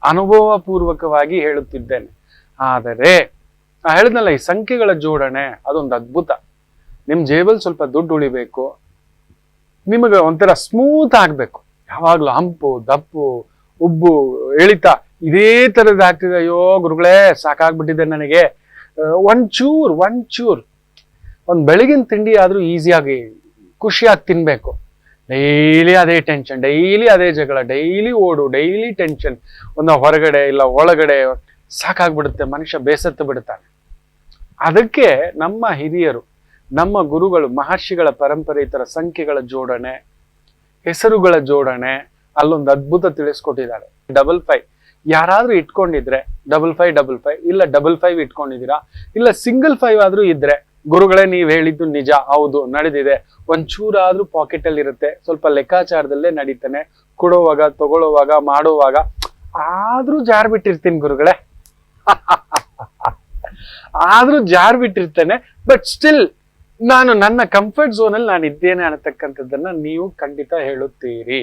ಅನುಭವ ಪೂರ್ವಕವಾಗಿ ಹೇಳುತ್ತಿದ್ದೇನೆ. ಆದರೆ, ನಾ ಹೇಳಿದ್ನಲ್ಲ ಈ ಸಂಖ್ಯೆಗಳ ಜೋಡಣೆ, ಅದೊಂದು ಅದ್ಭುತ. ನಿಮ್ಮ ಜೇಬಲ್ ಸ್ವಲ್ಪ ದುಡ್ಡು ಉಳಿಬೇಕು, ನಿಮಗೆ ಒಂಥರ ಸ್ಮೂತ್ ಆಗಬೇಕು. ಯಾವಾಗಲೂ ಹಂಪು, ದಪ್ಪು, ಉಬ್ಬು, ಎಳಿತ, ಇದೇ ಥರದ್ದು ಆಗ್ತಿದೆ. ಅಯ್ಯೋ, ಗುರುಗಳೇ, ಸಾಕಾಗ್ಬಿಟ್ಟಿದೆ ನನಗೆ. ಒಂಚೂರು ಒಂಚೂರು. ಒಂದು ಬೆಳಗಿನ ತಿಂಡಿ ಆದರೂ ಈಸಿಯಾಗಿ ಖುಷಿಯಾಗಿ ತಿನ್ಬೇಕು. ಡೈಲಿ ಅದೇ ಟೆನ್ಷನ್, ಡೈಲಿ ಅದೇ ಜಗಳ, ಡೈಲಿ ಓಡು, ಡೈಲಿ ಟೆನ್ಷನ್. ಒಂದು ಹೊರಗಡೆ ಇಲ್ಲ, ಒಳಗಡೆ ಸಾಕಾಗ್ಬಿಡುತ್ತೆ, ಮನುಷ್ಯ ಬೇಸತ್ತು ಬಿಡ್ತಾನೆ. ಅದಕ್ಕೆ ನಮ್ಮ ಹಿರಿಯರು, ನಮ್ಮ ಗುರುಗಳು, ಮಹರ್ಷಿಗಳ ಪರಂಪರೆ ಈ ತರ ಸಂಖ್ಯೆಗಳ ಜೋಡಣೆ, ಹೆಸರುಗಳ ಜೋಡಣೆ, ಅಲ್ಲೊಂದು ಅದ್ಭುತ ತಿಳಿಸ್ಕೊಟ್ಟಿದ್ದಾರೆ. ಡಬಲ್ ಫೈವ್ ಯಾರಾದ್ರೂ ಇಟ್ಕೊಂಡಿದ್ರೆ ಡಬಲ್ ಫೈವ್ ಡಬಲ್ ಫೈವ್ ಇಲ್ಲ ಡಬಲ್ ಫೈವ್ ಇಟ್ಕೊಂಡಿದ್ದೀರಾ, ಇಲ್ಲ ಸಿಂಗಲ್ ಫೈವ್ ಆದ್ರೂ ಇದ್ರೆ, ಗುರುಗಳೇ ನೀವ್ ಹೇಳಿದ್ದು ನಿಜ, ಹೌದು, ನಡೆದಿದೆ. ಒಂಚೂರಾದ್ರೂ ಪಾಕೆಟ್ ಅಲ್ಲಿ ಇರುತ್ತೆ, ಸ್ವಲ್ಪ ಲೆಕ್ಕಾಚಾರದಲ್ಲೇ ನಡೀತಾನೆ. ಕೊಡುವಾಗ, ತಗೊಳ್ಳುವಾಗ, ಮಾಡುವಾಗ, ಆದ್ರೂ ಜಾರ್ ಬಿಟ್ಟಿರ್ತೀನಿ ಗುರುಗಳೇ. ಆದ್ರೂ ಜಾರ್ ಬಿಟ್ಟಿರ್ತೇನೆ ಬಟ್ ಸ್ಟಿಲ್ ನಾನು ನನ್ನ ಕಂಫರ್ಟ್ ಝೋನ್ ಅಲ್ಲಿ ನಾನು ಇದ್ದೇನೆ ಅನ್ನತಕ್ಕಂಥದ್ದನ್ನ ನೀವು ಖಂಡಿತ ಹೇಳುತ್ತೀರಿ.